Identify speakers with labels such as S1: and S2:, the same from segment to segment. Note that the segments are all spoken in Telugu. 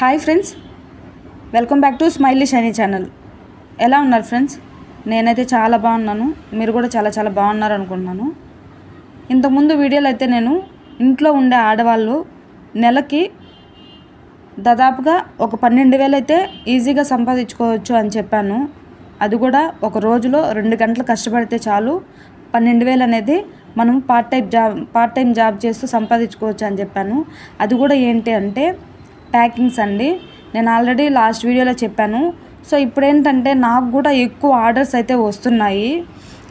S1: Hi friends welcome back to smiley shiny channel ఎలా ఉన్నారు ఫ్రెండ్స్ నేనైతే చాలా బాగున్నాను. మీరు కూడా చాలా చాలా బాగున్నారు అనుకుంటున్నాను. ఇంతకుముందు వీడియోలో అయితే నేను ఇంట్లో ఉండే ఆడవాళ్ళు నెలకి దాదాపుగా ఒక పన్నెండు వేలు అయితే ఈజీగా సంపాదించుకోవచ్చు అని చెప్పాను. అది కూడా ఒక రోజులో రెండు గంటలు కష్టపడితే చాలు. పన్నెండు వేలు అనేది మనం part time job part time job చేస్తూ సంపాదించుకోవచ్చు అని చెప్పాను. అది కూడా ఏంటి అంటే ప్యాకింగ్స్ అండి. నేను ఆల్రెడీ లాస్ట్ వీడియోలో చెప్పాను. సో ఇప్పుడు ఏంటంటే నాకు కూడా ఎక్కువ ఆర్డర్స్ అయితే వస్తున్నాయి.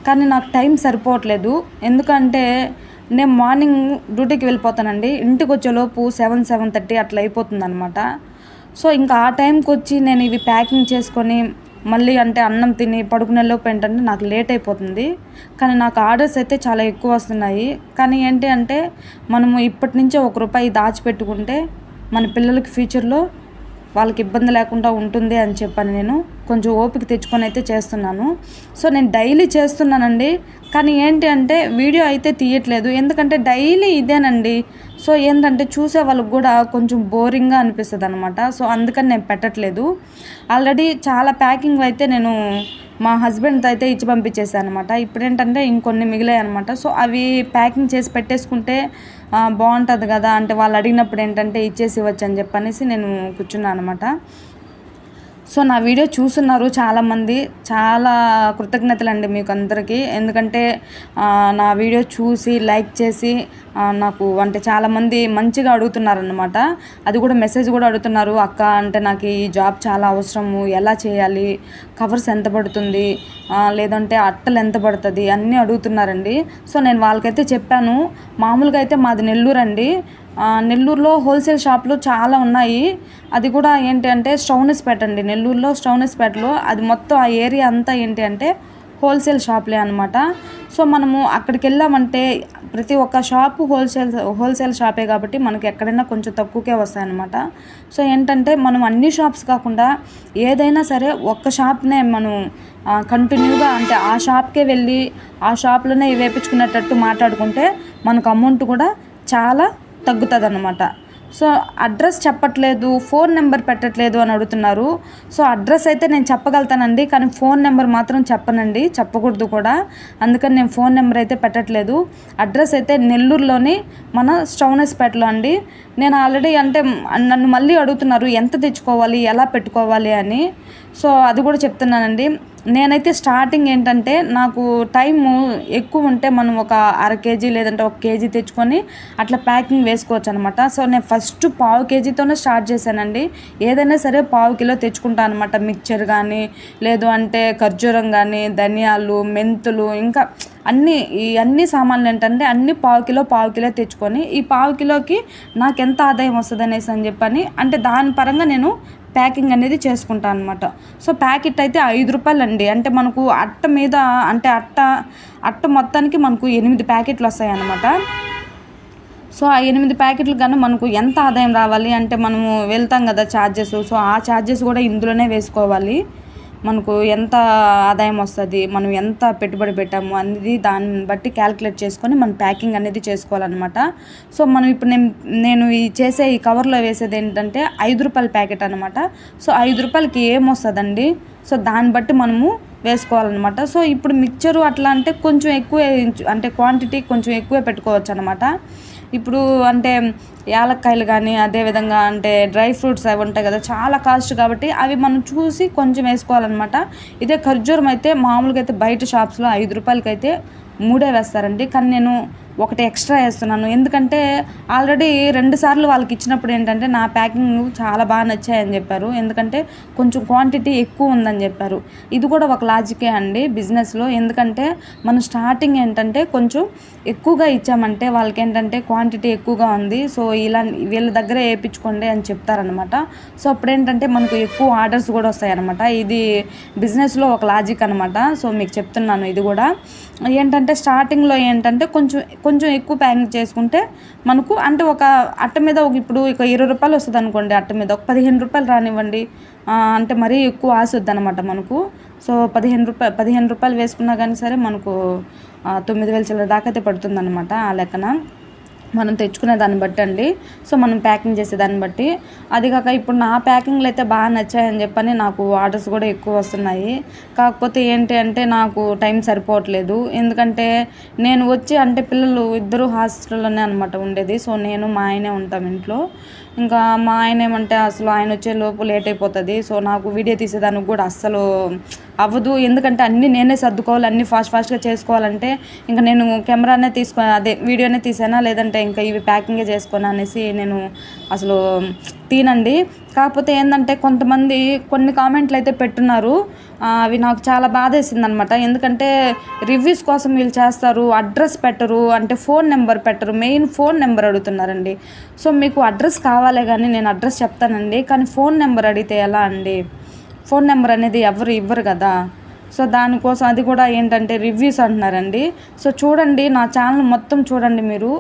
S1: కానీ నాకు టైం సరిపోవట్లేదు. ఎందుకంటే నేను మార్నింగ్ డ్యూటీకి వెళ్ళిపోతానండి. ఇంటికి వచ్చేలోపు సెవెన్ సెవెన్ థర్టీ అట్లా అయిపోతుంది అనమాట సో ఇంకా ఆ టైంకి వచ్చి నేను ఇవి ప్యాకింగ్ చేసుకొని మళ్ళీ అంటే అన్నం తిని పడుకునేలోపు ఏంటంటే నాకు లేట్ అయిపోతుంది. కానీ నాకు ఆర్డర్స్ అయితే చాలా ఎక్కువ వస్తున్నాయి. కానీ ఏంటి అంటే మనము ఇప్పటి నుంచే ఒక రూపాయి దాచిపెట్టుకుంటే మన పిల్లలకి ఫ్యూచర్లో వాళ్ళకి ఇబ్బంది లేకుండా ఉంటుంది అని చెప్పాను నేను. కొంచెం ఓపిక తెచ్చుకొని అయితే చేస్తున్నాను. సో నేను డైలీ చేస్తున్నానండి. కానీ ఏంటి అంటే వీడియో అయితే తీయట్లేదు. ఎందుకంటే డైలీ ఇదేనండి. సో ఏంటంటే చూసే వాళ్ళకి కూడా కొంచెం బోరింగ్గా అనిపిస్తుంది అనమాట సో అందుకని నేను పెట్టట్లేదు. ఆల్రెడీ చాలా ప్యాకింగ్ అయితే నేను మా హస్బెండ్తో అయితే ఇచ్చి పంపించేసాను అనమాట ఇప్పుడు ఏంటంటే ఇంకొన్ని మిగిలాయి అనమాట సో అవి ప్యాకింగ్ చేసి పెట్టేసుకుంటే బాగుంటుంది కదా. అంటే వాళ్ళు అడిగినప్పుడు ఏంటంటే ఇచ్చేసి ఇవ్వచ్చు అని చెప్పనేసి నేను కూర్చున్నాను అనమాట సో నా వీడియో చూస్తున్నారు చాలామంది. చాలా కృతజ్ఞతలు అండి మీకు అందరికీ ఎందుకంటే నా వీడియో చూసి లైక్ చేసి నాకు అంటే చాలామంది మంచిగా అడుగుతున్నారనమాట అది కూడా మెసేజ్ కూడా అడుగుతున్నారు. అక్క అంటే నాకు ఈ జాబ్ చాలా అవసరము. ఎలా చేయాలి? కవర్స్ ఎంత పడుతుంది? లేదంటే అట్టలు ఎంత పడుతుంది? అన్నీ అడుగుతున్నారండి. సో నేను వాళ్ళకైతే చెప్పాను. మామూలుగా అయితే మాది నెల్లూరు అండి నెల్లూరులో హోల్సేల్ షాపులు చాలా ఉన్నాయి. అది కూడా ఏంటి అంటే స్టౌనస్పేట అండి. నెల్లూరులో స్టౌనస్పేటలో అది మొత్తం ఆ ఏరియా అంతా ఏంటి అంటే హోల్సేల్ షాప్లే అనమాట సో మనము అక్కడికి వెళ్ళామంటే ప్రతి ఒక్క షాపు హోల్సేల్ హోల్సేల్ షాపే కాబట్టి మనకి ఎక్కడైనా కొంచెం తక్కువకే వస్తాయన్నమాట. సో ఏంటంటే మనం అన్ని షాప్స్ కాకుండా ఏదైనా సరే ఒక్క షాప్నే మనం కంటిన్యూగా అంటే ఆ షాప్కే వెళ్ళి ఆ షాప్లోనే వేపించుకునేటట్టు మాట్లాడుకుంటే మనకు అమౌంట్ కూడా చాలా తగ్గుతుంది అన్నమాట సో అడ్రస్ చెప్పట్లేదు ఫోన్ నెంబర్ పెట్టట్లేదు అని అడుగుతున్నారు. సో అడ్రస్ అయితే నేను చెప్పగలుగుతానండి కానీ ఫోన్ నెంబర్ మాత్రం చెప్పనండి చెప్పకూడదు కూడా. అందుకని నేను ఫోన్ నెంబర్ అయితే పెట్టట్లేదు. అడ్రస్ అయితే నెల్లూరులోని మన స్టౌనస్పేటలో అండి. నేను ఆల్రెడీ అంటే నన్ను మళ్ళీ అడుగుతున్నారు ఎంత తెచ్చుకోవాలి ఎలా పెట్టుకోవాలి అని. సో అది కూడా చెప్తున్నానండి. నేనైతే స్టార్టింగ్ ఏంటంటే నాకు టైము ఎక్కువ ఉంటే మనం ఒక అర కేజీ లేదంటే ఒక కేజీ తెచ్చుకొని అట్లా ప్యాకింగ్ వేసుకోవచ్చు అనమాట సో నేను ఫస్ట్ పావు కేజీతోనే స్టార్ట్ చేశానండి. ఏదైనా సరే పావు కిలో తెచ్చుకుంటాను అనమాట మిక్చర్ కానీ లేదు అంటే ఖర్జూరం కానీ ధనియాలు మెంతులు ఇంకా అన్నీ ఈ అన్ని సామాన్లు ఏంటంటే అన్ని పావు కిలో పావు కిలో తెచ్చుకొని ఈ పావు కిలోకి నాకు ఎంత ఆదాయం వస్తుంది అనేసి అని చెప్పని అంటే దాని పరంగా నేను ప్యాకింగ్ అనేది చేసుకుంటాను అనమాట సో ప్యాకెట్ అయితే ఐదు రూపాయలు అండి అంటే మనకు అట్ట మీద అంటే అట్ట అట్ట మొత్తానికి మనకు ఎనిమిది ప్యాకెట్లు వస్తాయి అన్నమాట. సో ఆ ఎనిమిది ప్యాకెట్లు కానీ మనకు ఎంత ఆదాయం రావాలి? అంటే మనము వెళ్తాం కదా ఛార్జెస్ సో ఆ ఛార్జెస్ కూడా ఇందులోనే వేసుకోవాలి. మనకు ఎంత ఆదాయం వస్తుంది మనం ఎంత పెట్టుబడి పెట్టాము అనేది దాన్ని బట్టి క్యాలిక్యులేట్ చేసుకొని మనం ప్యాకింగ్ అనేది చేసుకోవాలన్నమాట. సో మనం ఇప్పుడు నేను నేను ఈ చేసే ఈ కవర్లో వేసేది ఏంటంటే ఐదు రూపాయల ప్యాకెట్ అనమాట సో ఐదు రూపాయలకి ఏమొస్తుందండి? సో దాన్ని బట్టి మనము వేసుకోవాలన్నమాట. సో ఇప్పుడు మిక్చరు అట్లా అంటే కొంచెం ఎక్కువ అంటే క్వాంటిటీ కొంచెం ఎక్కువే పెట్టుకోవచ్చు అనమాట ఇప్పుడు అంటే యాలక్కాయలు కానీ అదేవిధంగా అంటే డ్రై ఫ్రూట్స్ అవి ఉంటాయి కదా చాలా కాస్ట్ కాబట్టి అవి మనం చూసి కొంచెం వేసుకోవాలన్నమాట. ఇదే ఖర్జూరం అయితే మామూలుగా అయితే బయట షాప్స్లో ఐదు రూపాయలకైతే మూడే వేస్తారండి. కానీ నేను ఒకటి ఎక్స్ట్రా వేస్తున్నాను. ఎందుకంటే ఆల్రెడీ రెండు సార్లు వాళ్ళకి ఇచ్చినప్పుడు ఏంటంటే నా ప్యాకింగ్ చాలా బాగా నచ్చాయని చెప్పారు. ఎందుకంటే కొంచెం క్వాంటిటీ ఎక్కువ ఉందని చెప్పారు. ఇది కూడా ఒక లాజికే అండి బిజినెస్లో. ఎందుకంటే మనం స్టార్టింగ్ ఏంటంటే కొంచెం ఎక్కువగా ఇచ్చామంటే వాళ్ళకి ఏంటంటే క్వాంటిటీ ఎక్కువగా ఉంది. సో ఇలా వీళ్ళ దగ్గరే వేయించుకోండి అని చెప్తారనమాట సో అప్పుడు ఏంటంటే మనకు ఎక్కువ ఆర్డర్స్ కూడా వస్తాయన్నమాట. ఇది బిజినెస్లో ఒక లాజిక్ అనమాట సో మీకు చెప్తున్నాను ఇది కూడా. ఏంటంటే స్టార్టింగ్లో ఏంటంటే కొంచెం కొంచెం ఎక్కువ ప్యాకింగ్ చేసుకుంటే మనకు అంటే ఒక అట్ట మీద ఒక ఇప్పుడు ఇక ఇరవై రూపాయలు వస్తుంది అనుకోండి అట్ట మీద ఒక పదిహేను రూపాయలు రానివ్వండి. అంటే మరీ ఎక్కువ ఆశ వద్దనమాట మనకు. సో పదిహేను రూపాయలు పదిహేను రూపాయలు వేసుకున్నా కానీ సరే మనకు తొమ్మిది వేల చిల్లర దాకా అయితే పడుతుంది అనమాట ఆ లెక్కన. మనం తెచ్చుకునే దాన్ని బట్టి అండి. సో మనం ప్యాకింగ్ చేసే దాన్ని బట్టి. అది కాక ఇప్పుడు నా ప్యాకింగ్లు అయితే బాగా నచ్చాయని చెప్పని నాకు ఆర్డర్స్ కూడా ఎక్కువ వస్తున్నాయి. కాకపోతే ఏంటి అంటే నాకు టైం సరిపోవట్లేదు. ఎందుకంటే నేను వచ్చి అంటే పిల్లలు ఇద్దరు హాస్టల్లోనే అనమాట ఉండేది. సో నేను మా ఆయనే ఉంటాం ఇంట్లో. ఇంకా మా ఆయన ఏమంటే అసలు ఆయన వచ్చే లోపు లేట్ అయిపోతుంది. సో నాకు వీడియో తీసేదానికి కూడా అస్సలు అవ్వదు. ఎందుకంటే అన్నీ నేనే సర్దుకోవాలి అన్నీ ఫాస్ట్ ఫాస్ట్గా చేసుకోవాలంటే ఇంకా నేను కెమెరానే తీసుకో అదే వీడియోనే తీసానా? లేదంటే ఇంకా ఇవి ప్యాకింగే చేసుకోనా అనేసి నేను అసలు తీనండి. కాకపోతే ఏంటంటే కొంతమంది కొన్ని కామెంట్లు అయితే పెట్టున్నారు. అవి నాకు చాలా బాధ అనమాట ఎందుకంటే రివ్యూస్ కోసం వీళ్ళు చేస్తారు అడ్రస్ పెట్టరు అంటే ఫోన్ నెంబర్ పెట్టరు మెయిన్ ఫోన్ నెంబర్ అడుగుతున్నారండి. సో మీకు అడ్రస్ కావాలే కానీ నేను అడ్రస్ చెప్తానండి. కానీ ఫోన్ నెంబర్ అడిగితే ఎలా అండి? ఫోన్ నెంబర్ అనేది ఎవరు ఇవ్వరు కదా. సో దానికోసం అది కూడా ఏంటంటే రివ్యూస్ అంటున్నారండి. సో చూడండి నా ఛానల్ మొత్తం చూడండి మీరు.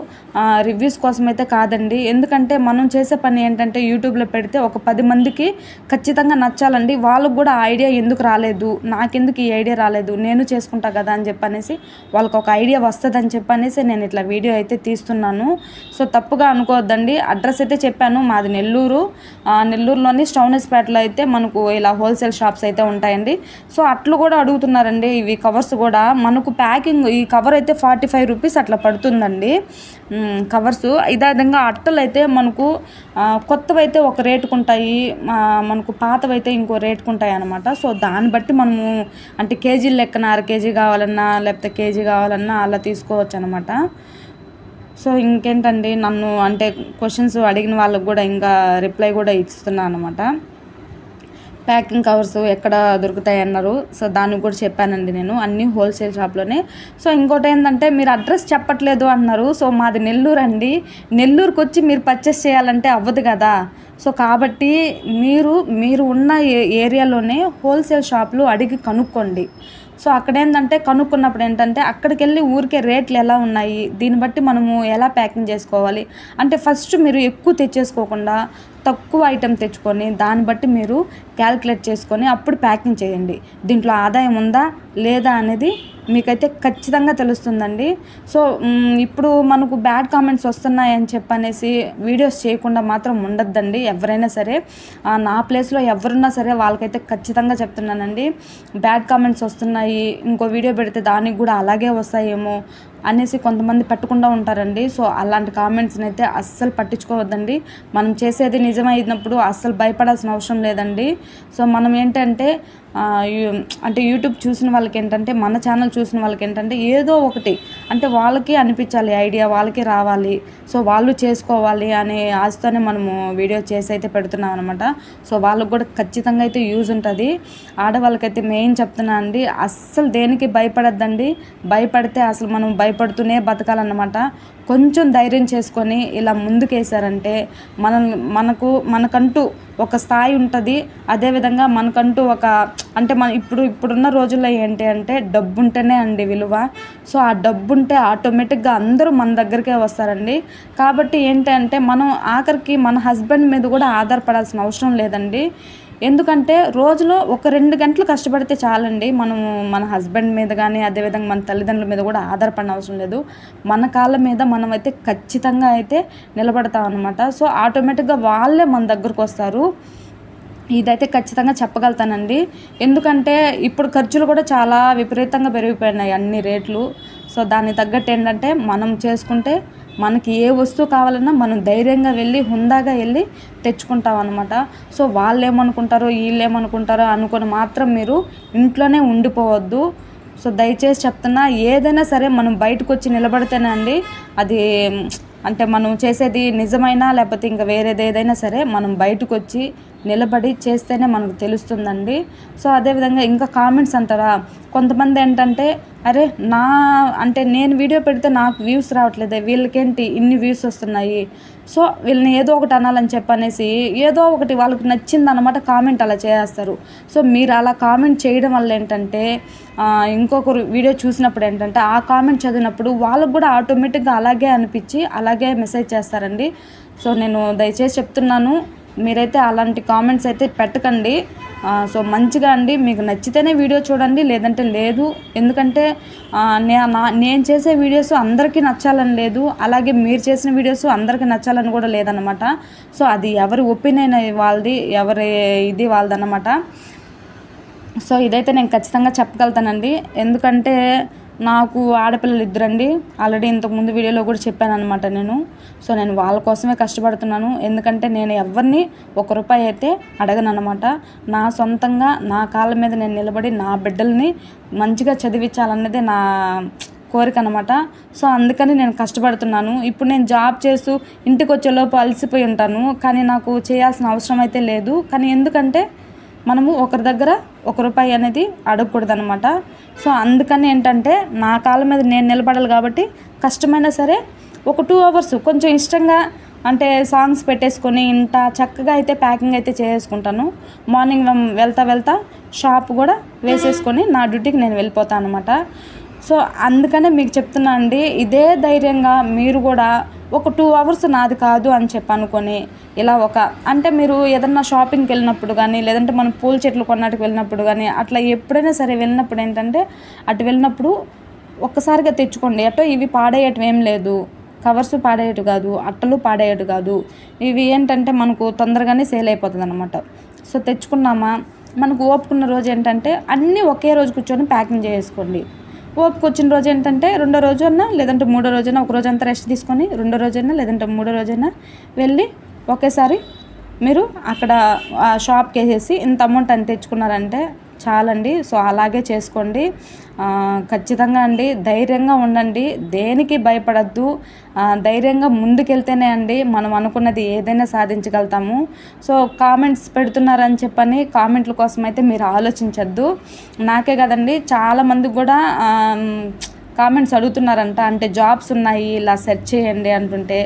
S1: రివ్యూస్ కోసం అయితే కాదండి. ఎందుకంటే మనం చేసే పని ఏంటంటే యూట్యూబ్లో పెడితే ఒక పది మందికి ఖచ్చితంగా నచ్చాలండి. వాళ్ళకు కూడా ఆ ఐడియా ఎందుకు రాలేదు? నాకెందుకు ఈ ఐడియా రాలేదు? నేను చేసుకుంటా కదా అని చెప్పనేసి వాళ్ళకి ఒక ఐడియా వస్తుందని చెప్పనేసి నేను ఇట్లా వీడియో అయితే తీస్తున్నాను. సో తప్పుగా అనుకోవద్దండి. అడ్రస్ అయితే చెప్పాను. మాది నెల్లూరు. నెల్లూరులోని స్టౌనెస్పేటలో అయితే మనకు ఇలా హోల్సేల్ షాప్స్ అయితే ఉంటాయండి. సో అట్లు కూడా అడుగుతున్నారండి ఇవి కవర్స్ కూడా. మనకు ప్యాకింగ్ ఈ కవర్ అయితే ఫార్టీ ఫైవ్ రూపీస్ అట్లా పడుతుందండి. కవర్స్ ఇదే విధంగా అట్టలు అయితే మనకు కొత్తవైతే కొత్తవి అయితే ఒక రేటుకు ఉంటాయి మనకు పాతవైతే ఇంకో రేటుకు ఉంటాయి అనమాట సో దాన్ని బట్టి మనము అంటే కేజీ లెక్కన అర కేజీ కావాలన్నా లేకపోతే కేజీ కావాలన్నా అలా తీసుకోవచ్చు అనమాట సో ఇంకేంటండి? నన్ను అంటే క్వశ్చన్స్ అడిగిన వాళ్ళకు కూడా ఇంకా రిప్లై కూడా ఇస్తున్నాను అనమాట ప్యాకింగ్ కవర్స్ ఎక్కడ దొరుకుతాయి అన్నారు. సో దానికి కూడా చెప్పానండి నేను. అన్నీ హోల్సేల్ షాప్లోనే. సో ఇంకోటి ఏంటంటే మీరు అడ్రస్ చెప్పట్లేదు అన్నారు. సో మాది నెల్లూరు అండి. నెల్లూరుకి వచ్చి మీరు పర్చేస్ చేయాలంటే అవ్వదు కదా. సో కాబట్టి మీరు మీరు ఉన్న ఏ- ఏరియాలోనే హోల్సేల్ షాపులు అడిగి కనుక్కోండి. సో అక్కడ ఏంటంటే కనుక్కున్నప్పుడు ఏంటంటే అక్కడికి వెళ్ళి ఊరికే రేట్లు ఎలా ఉన్నాయి దీన్ని బట్టి మనము ఎలా ప్యాకింగ్ చేసుకోవాలి. అంటే ఫస్ట్ మీరు ఎక్కువ తెచ్చేసుకోకుండా తక్కువ ఐటెం తెచ్చుకొని దాన్ని బట్టి మీరు క్యాలిక్యులేట్ చేసుకొని అప్పుడు ప్యాకింగ్ చేయండి. దీంట్లో ఆదాయం ఉందా లేదా అనేది మీకైతే ఖచ్చితంగా తెలుస్తుందండి. సో ఇప్పుడు మనకు బ్యాడ్ కామెంట్స్ వస్తున్నాయని చెప్పనేసి వీడియోస్ చేయకుండా మాత్రం ఉండొద్దండి ఎవరైనా సరే. నా ప్లేస్లో ఎవరున్నా సరే వాళ్ళకైతే ఖచ్చితంగా చెప్తున్నానండి. బ్యాడ్ కామెంట్స్ వస్తున్నాయి ఇంకో వీడియో పెడితే దానికి కూడా అలాగే వస్తాయేమో అనేసి కొంతమంది పెట్టకుండా ఉంటారండి. సో అలాంటి కామెంట్స్ని అయితే అస్సలు పట్టించుకోవద్దండి. మనం చేసేది నిజమైనప్పుడు అస్సలు భయపడాల్సిన అవసరం లేదండి. సో మనం ఏంటంటే అంటే యూట్యూబ్ చూసిన వాళ్ళకి ఏంటంటే మన ఛానల్ చూసిన వాళ్ళకి ఏంటంటే ఏదో ఒకటి అంటే వాళ్ళకి అనిపించాలి ఐడియా వాళ్ళకి రావాలి. సో వాళ్ళు చేసుకోవాలి అనే ఆశతోనే మనము వీడియో చేసి అయితే పెడుతున్నాం అనమాట సో వాళ్ళకి కూడా ఖచ్చితంగా అయితే యూజ్ ఉంటుంది. ఆడవాళ్ళకైతే మెయిన్ చెప్తున్నా అండి అస్సలు దేనికి భయపడద్దండి. భయపడితే అసలు మనం భయపడుతూనే బతకాలన్నమాట. కొంచెం ధైర్యం చేసుకొని ఇలా ముందుకేసారంటే మనం మనకు మనకంటూ ఒక స్థాయి ఉంటుంది. అదేవిధంగా మనకంటూ ఒక అంటే మన ఇప్పుడు ఇప్పుడున్న రోజుల్లో ఏంటి అంటే డబ్బు ఉంటేనే అండి విలువ. సో ఆ డబ్బు ఉంటే ఆటోమేటిక్గా అందరూ మన దగ్గరికే వస్తారండి. కాబట్టి ఏంటంటే మనం ఆఖరికి మన హస్బెండ్ మీద కూడా ఆధారపడాల్సిన అవసరం లేదండి. ఎందుకంటే రోజులో ఒక రెండు గంటలు కష్టపడితే చాలండి. మనము మన హస్బెండ్ మీద కానీ అదేవిధంగా మన తల్లిదండ్రుల మీద కూడా ఆధారపడిన అవసరం లేదు. మన కాళ్ళ మీద మనం అయితే ఖచ్చితంగా అయితే నిలబడతాం అనమాట సో ఆటోమేటిక్గా వాళ్ళే మన దగ్గరకు వస్తారు. ఇదైతే ఖచ్చితంగా చెప్పగలుగుతానండి. ఎందుకంటే ఇప్పుడు ఖర్చులు కూడా చాలా విపరీతంగా పెరిగిపోయినాయి అన్ని రేట్లు. సో దానికి తగ్గట్టు ఏంటంటే మనం చేసుకుంటే మనకి ఏ వస్తువు కావాలన్నా మనం ధైర్యంగా వెళ్ళి హుందాగా వెళ్ళి తెచ్చుకుంటాం అనమాట సో వాళ్ళు ఏమనుకుంటారో వీళ్ళు ఏమనుకుంటారో అనుకొని మాత్రం మీరు ఇంట్లోనే ఉండిపోవద్దు. సో దయచేసి చెప్తున్నా ఏదైనా సరే మనం బయటకు వచ్చి నిలబడితేనే అండి అది అంటే మనం చేసేది నిజమైనా లేకపోతే ఇంకా వేరేది ఏదైనా సరే మనం బయటకు వచ్చి నిలబడి చేస్తేనే మనకు తెలుస్తుందండి. సో అదేవిధంగా ఇంకా కామెంట్స్ అంటారా? కొంతమంది ఏంటంటే అరే నా అంటే నేను వీడియో పెడితే నాకు వ్యూస్ రావట్లేదే వీళ్ళకేంటి ఇన్ని వ్యూస్ వస్తున్నాయి? సో వీళ్ళని ఏదో ఒకటి అనాలని చెప్పనేసి ఏదో ఒకటి వాళ్ళకి నచ్చింది అనమాట కామెంట్ అలా చేస్తారు సో మీరు అలా కామెంట్ చేయడం వల్ల ఏంటంటే ఇంకొకరు వీడియో చూసినప్పుడు ఏంటంటే ఆ కామెంట్ చదివినప్పుడు వాళ్ళకు కూడా ఆటోమేటిక్గా అలాగే అనిపించి అలాగే మెసేజ్ చేస్తారండి. సో నేను దయచేసి చెప్తున్నాను మీరైతే అలాంటి కామెంట్స్ అయితే పెట్టకండి. సో మంచిగా అండి. మీకు నచ్చితేనే వీడియో చూడండి లేదంటే లేదు. ఎందుకంటే నా- నేను చేసే వీడియోస్ అందరికీ నచ్చాలని లేదు. అలాగే మీరు చేసిన వీడియోస్ అందరికీ నచ్చాలని కూడా లేదనమాట సో అది ఎవరి ఒపీనియన్ వాళ్ళది ఎవరి ఇది వాళ్ళదన్నమాట. సో ఇదైతే నేను ఖచ్చితంగా చెప్పగలుగుతానండి. ఎందుకంటే నాకు ఆడపిల్లలు ఇద్దరండి. ఆల్రెడీ ఇంతకుముందు వీడియోలో కూడా చెప్పాను అనమాట నేను. సో నేను వాళ్ళ కోసమే కష్టపడుతున్నాను. ఎందుకంటే నేను ఎవరిని ఒక రూపాయి అయితే అడగను అనమాట నా సొంతంగా నా కాళ్ళ మీద నేను నిలబడి నా బిడ్డల్ని మంచిగా చదివించాలన్నదే నా కోరిక అనమాట సో అందుకని నేను కష్టపడుతున్నాను. ఇప్పుడు నేను జాబ్ చేస్తూ ఇంటికి వచ్చేలోపు అలసిపోయి ఉంటాను. కానీ నాకు చేయాల్సిన అవసరం అయితే లేదు. కానీ ఎందుకంటే మనము ఒకరి దగ్గర ఒక రూపాయి అనేది అడగకూడదు అనమాట సో అందుకని ఏంటంటే నా కాళ్ళ మీద నేను నిలబడాలి కాబట్టి కష్టమైనా సరే ఒక టూ అవర్స్ కొంచెం ఇష్టంగా అంటే సాంగ్స్ పెట్టేసుకొని ఇంత చక్కగా అయితే ప్యాకింగ్ అయితే చేసుకుంటాను. మార్నింగ్ వెళ్తా వెళ్తా షాప్ కూడా వేసేసుకొని నా డ్యూటీకి నేను వెళ్ళిపోతాను అనమాట సో అందుకనే మీకు చెప్తున్నా అండి ఇదే ధైర్యంగా మీరు కూడా ఒక టూ అవర్స్ నాది కాదు అని చెప్పి అనుకొని ఇలా ఒక అంటే మీరు ఏదన్నా షాపింగ్కి వెళ్ళినప్పుడు కానీ లేదంటే మనం పూల చెట్లు కొన్నాటికి వెళ్ళినప్పుడు కానీ అట్లా ఎప్పుడైనా సరే వెళ్ళినప్పుడు ఏంటంటే అటు వెళ్ళినప్పుడు ఒక్కసారిగా తెచ్చుకోండి. అటో ఇవి పాడేయటం ఏం లేదు. కవర్స్ పాడేయటు కాదు. అట్టలు పాడేయటు కాదు. ఇవి ఏంటంటే మనకు తొందరగానే సేల్ అయిపోతుంది అనమాట సో తెచ్చుకున్నామా? మనకు ఓపుకున్న రోజు ఏంటంటే అన్నీ ఒకే రోజు కూర్చొని ప్యాకింగ్ చేసుకోండి ఓపిక వచ్చిన రోజు ఏంటంటే రెండో రోజు అన్నా లేదంటే మూడో రోజైనా ఒక రోజంతా రెస్ట్ తీసుకొని రెండో రోజైనా లేదంటే మూడో రోజైనా వెళ్ళి ఒకేసారి మీరు అక్కడ ఆ షాప్కి వేసేసి ఇంత అమౌంట్ అని తెచ్చుకున్నారంటే చాలండి. సో అలాగే చేసుకోండి. ఖచ్చితంగా అండి. ధైర్యంగా ఉండండి. దేనికి భయపడద్దు. ధైర్యంగా ముందుకెళ్తేనే అండి మనం అనుకున్నది ఏదైనా సాధించగలుగుతాము. సో కామెంట్స్ పెడుతున్నారని చెప్పని కామెంట్ల కోసం అయితే మీరు ఆలోచించద్దు. నాకే కదండి చాలామంది కూడా కామెంట్స్ అడుగుతున్నారంట. అంటే జాబ్స్ ఉన్నాయి ఇలా సెర్చ్ చేయండి అంటుంటే.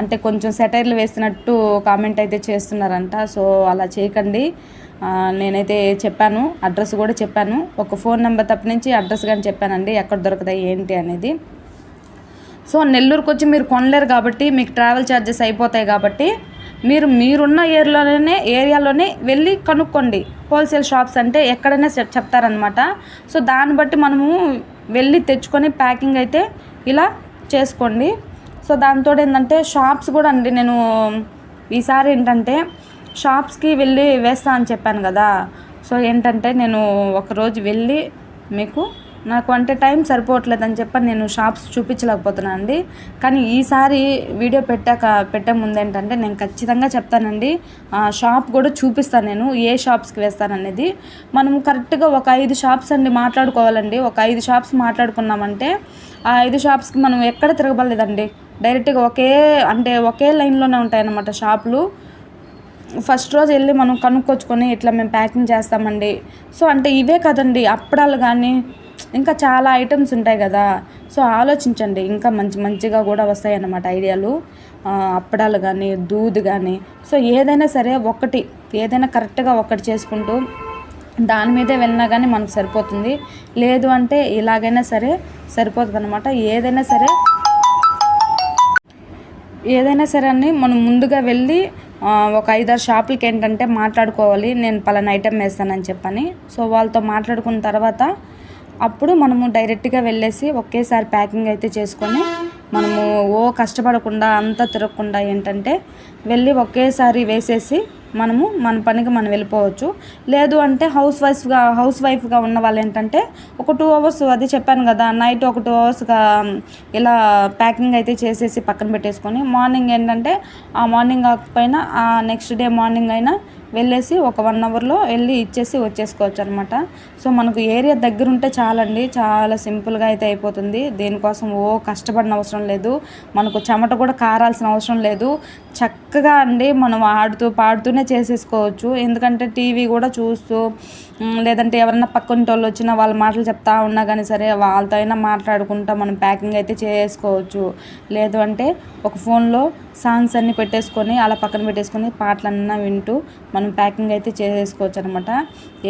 S1: అంటే కొంచెం సెటైర్లు వేసినట్టు కామెంట్ అయితే చేస్తున్నారంట. సో అలా చేయకండి. నేనైతే చెప్పాను అడ్రస్ కూడా చెప్పాను. ఒక ఫోన్ నెంబర్ తప్ప నుంచి అడ్రస్ కానీ చెప్పానండి ఎక్కడ దొరుకుతాయి ఏంటి అనేది. సో నెల్లూరుకు వచ్చి మీరు కొనలేరు కాబట్టి మీకు ట్రావెల్ ఛార్జెస్ అయిపోతాయి కాబట్టి మీరు మీరున్న ఏరియాలోనే ఏరియాలోనే వెళ్ళి కనుక్కోండి. హోల్సేల్ షాప్స్ అంటే ఎక్కడైనా చెప్- చెప్తారనమాట సో దాన్ని బట్టి మనము వెళ్ళి తెచ్చుకొని ప్యాకింగ్ అయితే ఇలా చేసుకోండి. సో దాంతో ఏంటంటే షాప్స్ కూడా అండి నేను ఈసారి ఏంటంటే షాప్స్కి వెళ్ళి వేస్తా అని చెప్పాను కదా. సో ఏంటంటే నేను ఒకరోజు వెళ్ళి మీకు నాకు అంటే టైం సరిపోవట్లేదని చెప్పి నేను షాప్స్ చూపించలేకపోతున్నాను అండి. కానీ ఈసారి వీడియో పెట్టాక పెట్టే ముందు ఏంటంటే నేను ఖచ్చితంగా చెప్తానండి ఆ షాప్ కూడా చూపిస్తాను నేను ఏ షాప్స్కి వేస్తాననేది మనం కరెక్ట్గా ఒక ఐదు షాప్స్ అండి మాట్లాడుకోవాలండి. ఒక ఐదు షాప్స్ మాట్లాడుకున్నామంటే ఆ ఐదు షాప్స్కి మనం ఎక్కడ తిరగబడలేదండి. డైరెక్ట్గా ఒకే అంటే ఒకే లైన్లోనే ఉంటాయన్నమాట షాపులు. ఫస్ట్ రోజు వెళ్ళి మనం కనుక్కొచ్చుకొని ఇట్లా మేము ప్యాకింగ్ చేస్తామండి. సో అంటే ఇవే కదండి అప్పడాలు కానీ ఇంకా చాలా ఐటమ్స్ ఉంటాయి కదా. సో ఆలోచించండి ఇంకా మంచి మంచిగా కూడా వస్తాయి అన్నమాట ఐడియాలు అప్పడాలు కానీ దూద్ కానీ సో ఏదైనా సరే ఒకటి ఏదైనా కరెక్ట్గా ఒకటి చేసుకుంటూ దాని మీదే వెళ్ళినా కానీ మనకు సరిపోతుంది. లేదు అంటే ఇలాగైనా సరే సరిపోతుంది అనమాట ఏదైనా సరే ఏదైనా సరే అని మనం ముందుగా వెళ్ళి ఒక ఐదారు షాపులకి ఏంటంటే మాట్లాడుకోవాలి నేను పలానా ఐటెం వేస్తానని చెప్పని. సో వాళ్ళతో మాట్లాడుకున్న తర్వాత అప్పుడు మనము డైరెక్ట్గా వెళ్ళేసి ఒకేసారి ప్యాకింగ్ అయితే చేసుకొని మనము ఓ కష్టపడకుండా అంతా తిరగకుండా ఏంటంటే వెళ్ళి ఒకేసారి వేసేసి మనము మన పనికి మనం వెళ్ళిపోవచ్చు. లేదు అంటే హౌస్ వైఫ్గా హౌస్ వైఫ్గా ఉన్న వాళ్ళు ఏంటంటే ఒక టూ అవర్స్ అది చెప్పాను కదా నైట్ ఒక టూ అవర్స్గా ఇలా ప్యాకింగ్ అయితే చేసేసి పక్కన పెట్టేసుకొని మార్నింగ్ ఏంటంటే ఆ మార్నింగ్ కాకపోయినా ఆ నెక్స్ట్ డే మార్నింగ్ అయినా వెళ్ళేసి ఒక వన్ అవర్లో వెళ్ళి ఇచ్చేసి వచ్చేసుకోవచ్చు అనమాట సో మనకు ఏరియా దగ్గర ఉంటే చాలండి. చాలా సింపుల్గా అయితే అయిపోతుంది. దీనికోసం ఓ కష్టపడిన అవసరం లేదు. మనకు చెమట కూడా కారాల్సిన అవసరం లేదు. చక్కగా అండి మనం ఆడుతూ పాడుతూనే చేసేసుకోవచ్చు. ఎందుకంటే టీవీ కూడా చూస్తూ లేదంటే ఎవరైనా పక్కన వాళ్ళు వచ్చినా వాళ్ళ మాటలు చెప్తా ఉన్నా కానీ సరే వాళ్ళతో అయినా మాట్లాడుకుంటా మనం ప్యాకింగ్ అయితే చేసుకోవచ్చు. లేదు అంటే ఒక ఫోన్లో సాంగ్స్ అన్నీ పెట్టేసుకొని అలా పక్కన పెట్టేసుకొని పాటలన్నా వింటూ మనం ప్యాకింగ్ అయితే చేసేసుకోవచ్చు అనమాట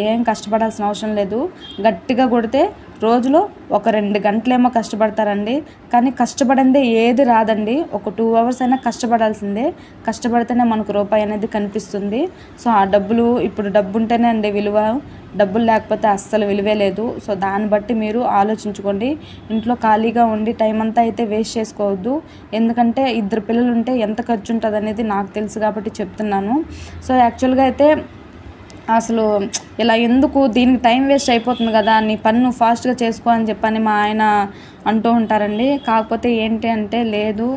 S1: ఏం కష్టపడాల్సిన అవసరం లేదు. గట్టిగా కొడితే రోజులో ఒక రెండు గంటలేమో కష్టపడతారండి. కానీ కష్టపడిందే ఏది రాదండి. ఒక టూ అవర్స్ అయినా కష్టపడాల్సిందే. కష్టపడితేనే మనకు రూపాయి అనేది కనిపిస్తుంది. సో ఆ డబ్బులు ఇప్పుడు డబ్బు ఉంటేనే అండి విలువ. డబ్బులు లేకపోతే అస్సలు విలువే లేదు. సో దాన్ని బట్టి మీరు ఆలోచించుకోండి. ఇంట్లో ఖాళీగా ఉండి టైం అంతా అయితే వేస్ట్ చేసుకోవద్దు. ఎందుకంటే ఇద్దరు పిల్లలు ఉంటే ఎంత ఖర్చు ఉంటుంది అనేది నాకు తెలుసు కాబట్టి చెప్తున్నాను. సో యాక్చువల్గా అయితే అసలు ఇలా ఎందుకు దీనికి టైం వేస్ట్ అయిపోతుంది కదా నీ పని నువ్వు ఫాస్ట్గా చేసుకో అని చెప్పని మా ఆయన అంటూ ఉంటారండి. కాకపోతే ఏంటి అంటే లేదు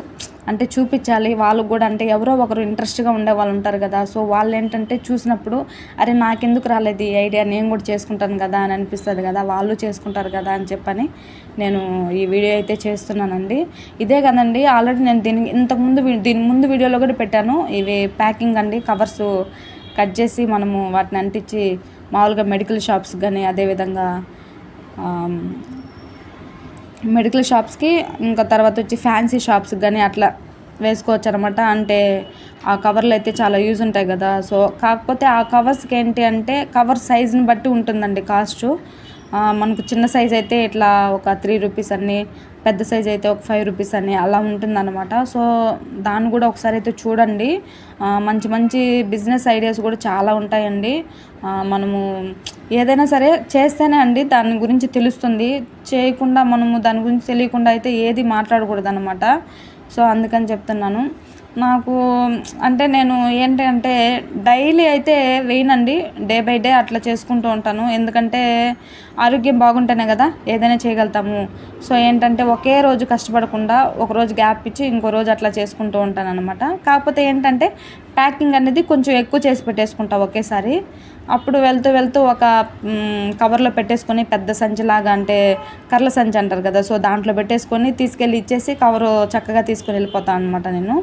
S1: అంటే చూపించాలి. వాళ్ళకు కూడా అంటే ఎవరో ఒకరు ఇంట్రెస్ట్గా ఉండే వాళ్ళు ఉంటారు కదా సో వాళ్ళు ఏంటంటే చూసినప్పుడు అరే నాకెందుకు రాలేదు ఈ ఐడియా నేను కూడా చేసుకుంటాను కదా అని అనిపిస్తుంది కదా వాళ్ళు చేసుకుంటారు కదా అని చెప్పని నేను ఈ వీడియో అయితే చేస్తున్నానండి. ఇదే కదండి ఆల్రెడీ నేను దీనికి ఇంతకుముందు దీని ముందు వీడియోలో కూడా పెట్టాను. ఇవి ప్యాకింగ్ అండి కవర్స్ కట్ చేసి మనము వాటిని అంటించి మామూలుగా మెడికల్ షాప్స్ కానీ అదేవిధంగా మెడికల్ షాప్స్కి ఇంకా తర్వాత వచ్చి ఫ్యాన్సీ షాప్స్కి కానీ అట్లా వేసుకోవచ్చు అనమాట అంటే ఆ కవర్లు అయితే చాలా యూజ్ ఉంటాయి కదా. సో కాకపోతే ఆ కవర్స్కి ఏంటి అంటే కవర్ సైజుని బట్టి ఉంటుందండి కాస్ట్. మనకు చిన్న సైజ్ అయితే ఇట్లా ఒక త్రీ రూపీస్ అన్ని పెద్ద సైజ్ అయితే ఒక ఫైవ్ రూపీస్ అని అలా ఉంటుందన్నమాట. సో దాన్ని కూడా ఒకసారి అయితే చూడండి. మంచి మంచి బిజినెస్ ఐడియాస్ కూడా చాలా ఉంటాయండి. మనము ఏదైనా సరే చేస్తేనే అండి దాని గురించి తెలుస్తుంది. చేయకుండా మనము దాని గురించి తెలియకుండా అయితే ఏది మాట్లాడకూడదు అనమాట సో అందుకని చెప్తున్నాను. నాకు అంటే నేను ఏంటంటే డైలీ అయితే వేయనండి డే బై డే అట్లా చేసుకుంటూ ఉంటాను. ఎందుకంటే ఆరోగ్యం బాగుంటేనే కదా ఏదైనా చేయగలుగుతాము. సో ఏంటంటే ఒకే రోజు కష్టపడకుండా ఒక రోజు గ్యాప్ ఇచ్చి ఇంకో రోజు అట్లా చేసుకుంటూ ఉంటాను అనమాట కాకపోతే ఏంటంటే ప్యాకింగ్ అనేది కొంచెం ఎక్కువ చేసి పెట్టేసుకుంటా ఒకేసారి. అప్పుడు వెళ్తూ వెళ్తూ ఒక కవర్లో పెట్టేసుకొని పెద్ద సంచిలాగా అంటే కర్ల సంచి అంటారు కదా సో దాంట్లో పెట్టేసుకొని తీసుకెళ్ళి ఇచ్చేసి కవరు చక్కగా తీసుకొని వెళ్ళిపోతాను అనమాట నేను.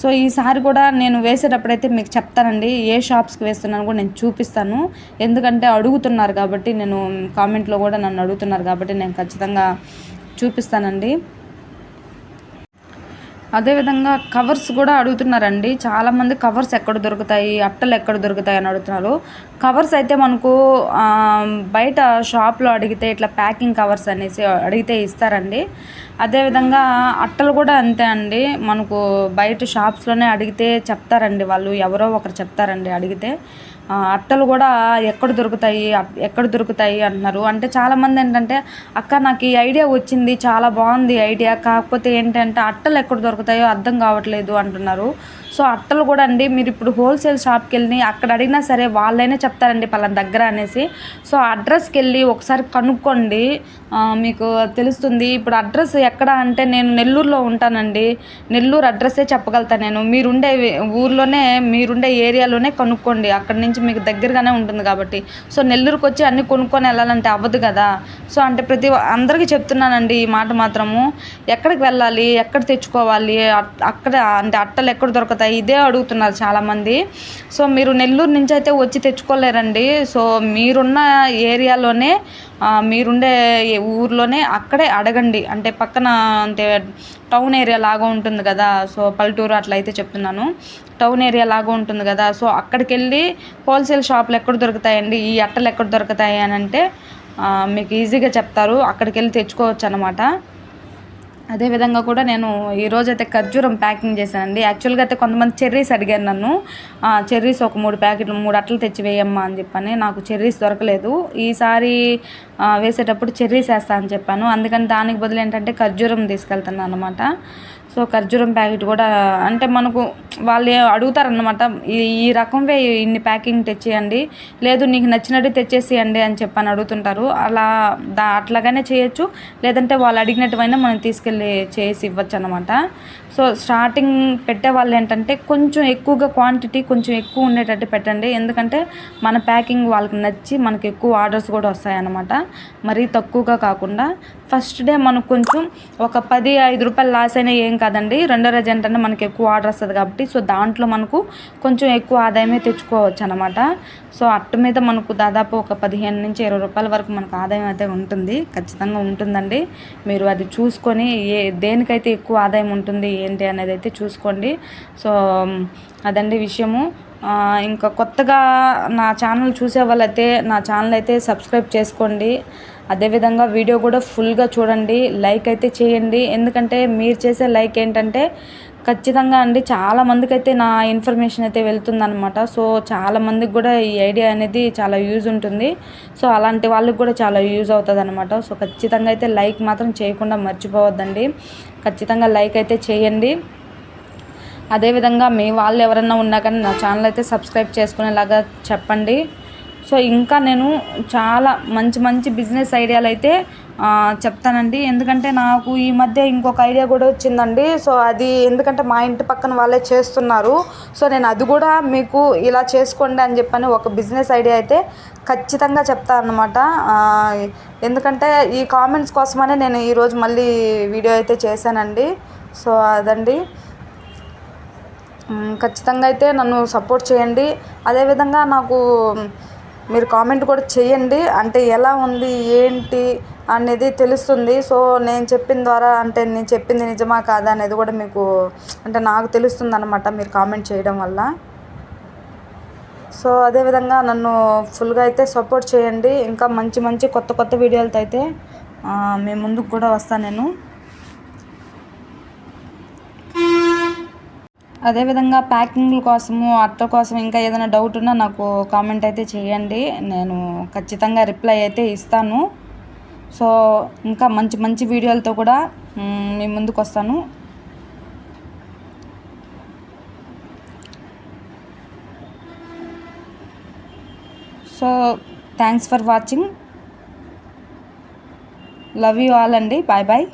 S1: సో ఈసారి కూడా నేను వేసేటప్పుడైతే మీకు చెప్తానండి ఏ షాప్స్కి వేస్తున్నాను కూడా నేను చూపిస్తాను. ఎందుకంటే అడుగుతున్నారు కాబట్టి నేను కామెంట్లో కూడా నన్ను అడుగుతున్నారు కాబట్టి నేను ఖచ్చితంగా చూపిస్తానండి. అదేవిధంగా కవర్స్ కూడా అడుగుతున్నారండి. చాలామంది కవర్స్ ఎక్కడ దొరుకుతాయి అట్టలు ఎక్కడ దొరుకుతాయి అని అడుగుతున్నారు. కవర్స్ అయితే మనకు బయట షాప్లో అడిగితే ఇట్లా ప్యాకింగ్ కవర్స్ అనేసి అడిగితే ఇస్తారండి. అదేవిధంగా అట్టలు కూడా అంతే అండి. మనకు బయట షాప్స్లోనే అడిగితే చెప్తారండి వాళ్ళు. ఎవరో ఒకరు చెప్తారండి అడిగితే. అట్టలు కూడా ఎక్కడ దొరుకుతాయి ఎక్కడ దొరుకుతాయి అంటున్నారు. అంటే చాలామంది ఏంటంటే అక్క నాకు ఈ ఐడియా వచ్చింది చాలా బాగుంది ఐడియా. కాకపోతే ఏంటంటే అట్టలు ఎక్కడ దొరుకుతాయో అర్థం కావట్లేదు అంటున్నారు. సో అట్టలు కూడా అండి మీరు ఇప్పుడు హోల్సేల్ షాప్కి వెళ్ళి అక్కడ అడిగినా సరే వాళ్ళైనా చెప్తారండి పలాన దగ్గర అనేసి. సో అడ్రస్కి వెళ్ళి ఒకసారి కనుక్కోండి. మీకు తెలుస్తుంది. ఇప్పుడు అడ్రస్ ఎక్కడ అంటే నేను నెల్లూరులో ఉంటానండి. నెల్లూరు అడ్రస్సే చెప్పగలుగుతాను నేను. మీరుండే ఊర్లోనే మీరుండే ఏరియాలోనే కనుక్కోండి. అక్కడి నుంచి మీకు దగ్గరగానే ఉంటుంది కాబట్టి. సో నెల్లూరుకి వచ్చి అన్ని కొనుక్కొని వెళ్ళాలంటే అవ్వదు కదా. సో అంటే ప్రతి అందరికీ చెప్తున్నానండి ఈ మాట మాత్రము. ఎక్కడికి వెళ్ళాలి? ఎక్కడ తెచ్చుకోవాలి? అక్కడ అంటే అట్టలు ఎక్కడ దొరుకుతాయి? ఇదే అడుగుతున్నారు చాలామంది. సో మీరు నెల్లూరు నుంచి అయితే వచ్చి తెచ్చుకోలేరండి. సో మీరున్న ఏరియాలోనే మీరుండే ఊర్లోనే అక్కడే అడగండి. అంటే పక్కన అంటే టౌన్ ఏరియా లాగా ఉంటుంది కదా సో పల్లెటూరు అట్లా అయితే చెప్తున్నాను. టౌన్ ఏరియా లాగా ఉంటుంది కదా సో అక్కడికి వెళ్ళి హోల్సేల్ షాపులు ఎక్కడ దొరుకుతాయండి ఈ అట్టలు ఎక్కడ దొరుకుతాయి అని అంటే మీకు ఈజీగా చెప్తారు. అక్కడికి వెళ్ళి తెచ్చుకోవచ్చు అనమాట అదేవిధంగా కూడా నేను ఈరోజు అయితే ఖర్జూరం ప్యాకింగ్ చేశానండి. యాక్చువల్గా అయితే కొంతమంది చెర్రీస్ అడిగారు నన్ను. చెర్రీస్ ఒక మూడు ప్యాకెట్లు మూడు అట్టలు తెచ్చి వేయమ్మా అని చెప్పని. నాకు చెర్రీస్ దొరకలేదు. ఈసారి వేసేటప్పుడు చెర్రీస్ వేస్తా అని చెప్పాను. అందుకని దానికి బదులు ఏంటంటే ఖర్జూరం తీసుకెళ్తాను అనమాట సో ఖర్జూరం ప్యాకెట్ కూడా అంటే మనకు వాళ్ళు అడుగుతారనమాట ఈ ఈ రకంవే ఇన్ని ప్యాకింగ్ తెచ్చేయండి లేదు నీకు నచ్చినట్టు తెచ్చేసేయండి అని చెప్పని అడుగుతుంటారు. అలా దా అట్లాగానే చేయొచ్చు లేదంటే వాళ్ళు అడిగినట్టువైనా మనం తీసుకెళ్ళి చేసి ఇవ్వచ్చు అనమాట సో స్టార్టింగ్ పెట్టే వాళ్ళు ఏంటంటే కొంచెం ఎక్కువగా క్వాంటిటీ కొంచెం ఎక్కువ ఉండేటట్టు పెట్టండి ఎందుకంటే మన ప్యాకింగ్ వాళ్ళకి నచ్చి మనకి ఎక్కువ ఆర్డర్స్ కూడా వస్తాయన్నమాట. మరీ తక్కువగా కాకుండా ఫస్ట్ డే మనకు కొంచెం ఒక పది ఐదు రూపాయలు లాస్ అయినా ఏం కాదండి. రెండో రోజు ఏంటంటే మనకి ఎక్కువ ఆర్డర్ వస్తుంది కాబట్టి సో దాంట్లో మనకు కొంచెం ఎక్కువ ఆదాయమే తెచ్చుకోవచ్చు అనమాట సో అట్టు మీద మనకు దాదాపు ఒక పదిహేను నుంచి ఇరవై రూపాయల వరకు మనకు ఆదాయం అయితే ఉంటుంది. ఖచ్చితంగా ఉంటుందండి. మీరు అది చూసుకొని ఏ దేనికైతే ఎక్కువ ఆదాయం ఉంటుంది ఏంటి అనేది అయితే చూసుకోండి. సో అదండి విషయము. ఇంకా కొత్తగా నా ఛానల్ చూసే వాళ్ళైతే నా ఛానల్ అయితే సబ్స్క్రైబ్ చేసుకోండి. అదేవిధంగా వీడియో కూడా ఫుల్గా చూడండి. లైక్ అయితే చేయండి. ఎందుకంటే మీరు చేసే లైక్ ఏంటంటే ఖచ్చితంగా అండి. చాలా మందికి అయితే నా ఇన్ఫర్మేషన్ అయితే వెళ్తుందనమాట సో చాలా మందికి కూడా ఈ ఐడియా అనేది చాలా యూజ్ ఉంటుంది. సో అలాంటి వాళ్ళకి కూడా చాలా యూజ్ అవుతుంది అనమాట సో ఖచ్చితంగా అయితే లైక్ మాత్రం చేయకుండా మర్చిపోవద్దండి. ఖచ్చితంగా లైక్ అయితే చేయండి. అదేవిధంగా మీ వాళ్ళు ఎవరన్నా ఉన్నా కానీ నా ఛానల్ అయితే సబ్స్క్రైబ్ చేసుకునేలాగా చెప్పండి. సో ఇంకా నేను చాలా మంచి మంచి బిజినెస్ ఐడియాలు అయితే చెప్తానండి. ఎందుకంటే నాకు ఈ మధ్య ఇంకొక ఐడియా కూడా వచ్చిందండి. సో అది ఎందుకంటే మా ఇంటి పక్కన వాళ్ళే చేస్తున్నారు. సో నేను అది కూడా మీకు ఇలా చేసుకోండి అని చెప్పని ఒక బిజినెస్ ఐడియా అయితే ఖచ్చితంగా చెప్తాను అనమాట ఎందుకంటే ఈ కామెంట్స్ కోసమనే నేను ఈరోజు మళ్ళీ వీడియో అయితే చేశానండి. సో అదండి. ఖచ్చితంగా అయితే నన్ను సపోర్ట్ చేయండి. అదేవిధంగా నాకు మీరు కామెంట్ కూడా చేయండి. అంటే ఎలా ఉంది ఏంటి అనేది తెలుస్తుంది. సో నేను చెప్పిన ద్వారా అంటే నేను చెప్పింది నిజమా కాదా అనేది కూడా మీకు అంటే నాకు తెలుస్తుంది అనమాట మీరు కామెంట్ చేయడం వల్ల. సో అదేవిధంగా నన్ను ఫుల్గా అయితే సపోర్ట్ చేయండి. ఇంకా మంచి మంచి కొత్త కొత్త వీడియోలతో అయితే మీ ముందుకు కూడా వస్తాను నేను. అదేవిధంగా ప్యాకింగ్ల కోసము అట్ట కోసం ఇంకా ఏదైనా డౌట్ ఉన్నా నాకు కామెంట్ అయితే చేయండి. నేను ఖచ్చితంగా రిప్లై అయితే ఇస్తాను. సో ఇంకా మంచి మంచి వీడియోలతో కూడా మీ ముందుకు వస్తాను. So thanks for watching love you all అండి. Bye bye